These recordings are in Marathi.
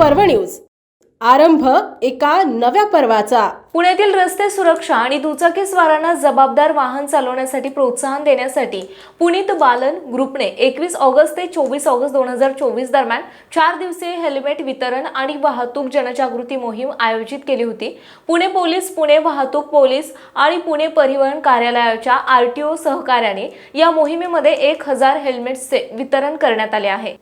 न्यूज. आरंभ एका नव्या पर्वाचा. पुण्यातील रस्ते सुरक्षा आणि दुचाकी स्वारांना जबाबदार वाहन चालवण्यासाठी प्रोत्साहन देण्यासाठी पुनीत बालन ग्रुपने एकवीस ऑगस्ट ते चोवीस ऑगस्ट दोन हजार चोवीस दरम्यान चार दिवसीय हेल्मेट वितरण आणि वाहतूक जनजागृती मोहीम आयोजित केली होती. पुणे पोलीस पुणे वाहतूक पोलीस आणि पुणे परिवहन कार्यालयाच्या आर टी ओ सहकार्याने या मोहिमेमध्ये एक हजार हेल्मेट्सचे वितरण करण्यात आले आहे.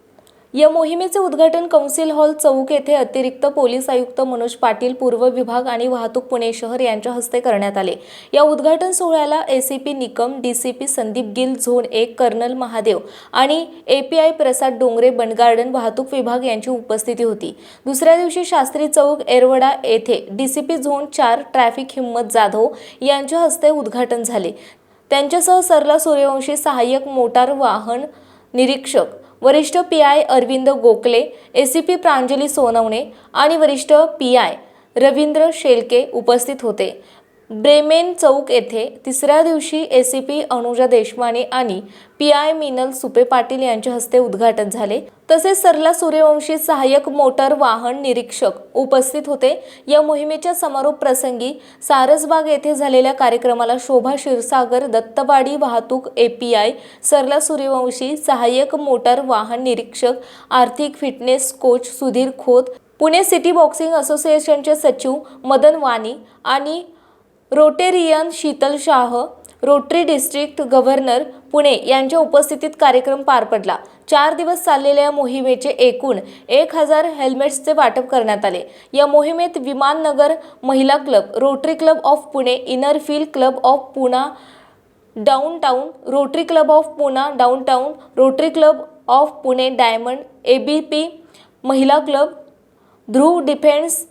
या मोहिमेचे उद्घाटन कौन्सिल हॉल चौक येथे अतिरिक्त पोलीस आयुक्त मनोज पाटील पूर्व विभाग आणि वाहतूक पुणे शहर यांच्या हस्ते करण्यात आले. या उद्घाटन सोहळ्याला ACP Nikam DCP Sandeep Gill zone एक कर्नल महादेव आणि एपीआय प्रसाद डोंगरे बंडगार्डन वाहतूक विभाग यांची उपस्थिती होती. दुसऱ्या दिवशी शास्त्री चौक एरवडा येथे डीसीपी झोन चार ट्रॅफिक हिम्मत जाधव यांच्या हस्ते उद्घाटन झाले. त्यांच्यासह सरला सूर्यवंशी सहाय्यक मोटार वाहन निरीक्षक वरिष्ठ P I Arvind Gokhale ACP Pranjali Sonawane आणि वरिष्ठ पी आय रवींद्र शेलके उपस्थित होते. ब्रेमेन चौक येथे तिसऱ्या दिवशी A C P Anuja Deshmane आणि पी आय मिनल सुपे पाटील यांच्या हस्ते उद्घाटन झाले. तसेच सरला सूर्यवंशी सहाय्यक मोटार वाहन निरीक्षक उपस्थित होते. या मोहिमेच्या समारोप प्रसंगी सारसबाग येथे झालेल्या कार्यक्रमाला शोभा क्षीरसागर दत्तवाडी वाहतूक एपीआय सरला सूर्यवंशी सहाय्यक मोटार वाहन निरीक्षक आर्थिक fitness coach Sudhir Khot Pune city boxing असोसिएशनचे सचिव मदन वाणी आणि Rotarian Sheetal Shah Rotary District Governor Pune यांच्या उपस्थितीत कार्यक्रम पार पडला. चार दिवस चाललेल्या या मोहिमेचे एकूण एक हजार हेल्मेट्सचे वाटप करण्यात आले. या मोहिमेत विमाननगर महिला club Rotary club of Pune Inner Field club of Poona downtown Rotary club of Poona downtown Rotary club of Pune diamond A B P महिला club Dhruv defence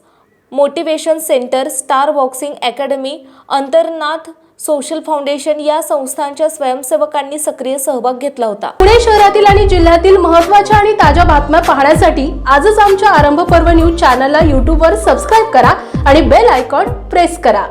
motivation centre star boxing academy Antarnath social foundation या संस्थांच्या स्वयंसेवकांनी सक्रिय सहभाग घेतला होता. पुणे शहरातील आणि जिल्ह्यातील महत्त्वाच्या आणि ताज्या बातम्या पाहण्यासाठी आजच आमच्या आरंभ पर्व न्यूज चॅनलला यूट्यूबवर सबस्क्राईब करा आणि बेल आयकॉन प्रेस करा.